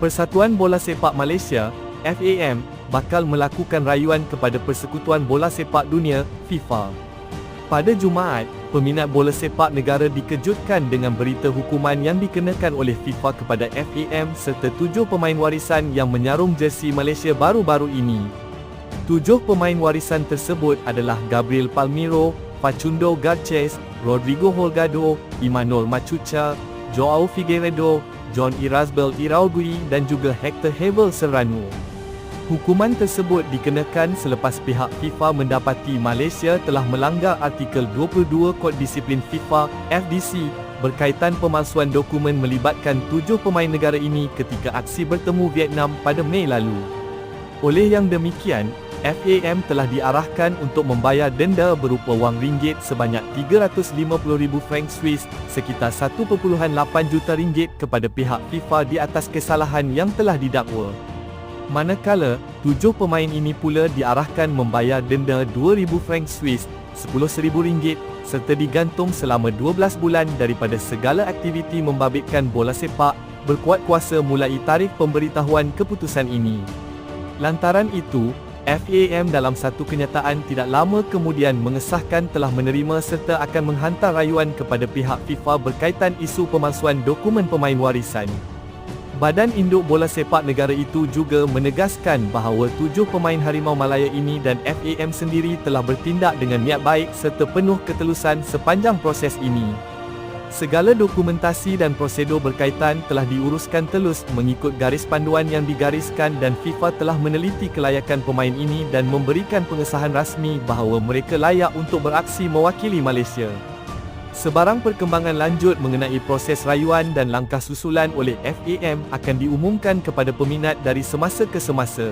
Persatuan Bola Sepak Malaysia, FAM, bakal melakukan rayuan kepada Persekutuan Bola Sepak Dunia, FIFA. Pada Jumaat, peminat bola sepak negara dikejutkan dengan berita hukuman yang dikenakan oleh FIFA kepada FAM serta tujuh pemain warisan yang menyarung jersey Malaysia baru-baru ini. Tujuh pemain warisan tersebut adalah Gabriel Palmiro, Facundo Garces, Rodrigo Holgado, Imanol Machucha, Joao Figueiredo, John Irazbel Iraugui dan juga Hector Hebel Serrano. Hukuman tersebut dikenakan selepas pihak FIFA mendapati Malaysia telah melanggar artikel 22 Kod Disiplin FIFA FDC berkaitan pemalsuan dokumen melibatkan tujuh pemain negara ini ketika aksi bertemu Vietnam pada Mei lalu. Oleh yang demikian, FAM telah diarahkan untuk membayar denda berupa wang ringgit sebanyak 350,000 franc Swiss sekitar 1.8 juta ringgit kepada pihak FIFA di atas kesalahan yang telah didakwa. Manakala, tujuh pemain ini pula diarahkan membayar denda 2,000 franc Swiss, 10,000 ringgit, serta digantung selama 12 bulan daripada segala aktiviti membabitkan bola sepak, berkuat kuasa mulai tarikh pemberitahuan keputusan ini. Lantaran itu, FAM dalam satu kenyataan tidak lama kemudian mengesahkan telah menerima serta akan menghantar rayuan kepada pihak FIFA berkaitan isu pemalsuan dokumen pemain warisan. Badan Induk Bola Sepak negara itu juga menegaskan bahawa tujuh pemain Harimau Malaya ini dan FAM sendiri telah bertindak dengan niat baik serta penuh ketelusan sepanjang proses ini. Segala dokumentasi dan prosedur berkaitan telah diuruskan telus mengikut garis panduan yang digariskan dan FIFA telah meneliti kelayakan pemain ini dan memberikan pengesahan rasmi bahawa mereka layak untuk beraksi mewakili Malaysia. Sebarang perkembangan lanjut mengenai proses rayuan dan langkah susulan oleh FAM akan diumumkan kepada peminat dari semasa ke semasa.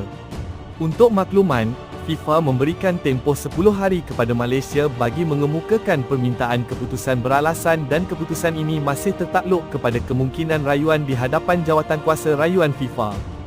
Untuk makluman, FIFA memberikan tempoh 10 hari kepada Malaysia bagi mengemukakan permintaan keputusan beralasan dan keputusan ini masih tertakluk kepada kemungkinan rayuan di hadapan jawatan kuasa rayuan FIFA.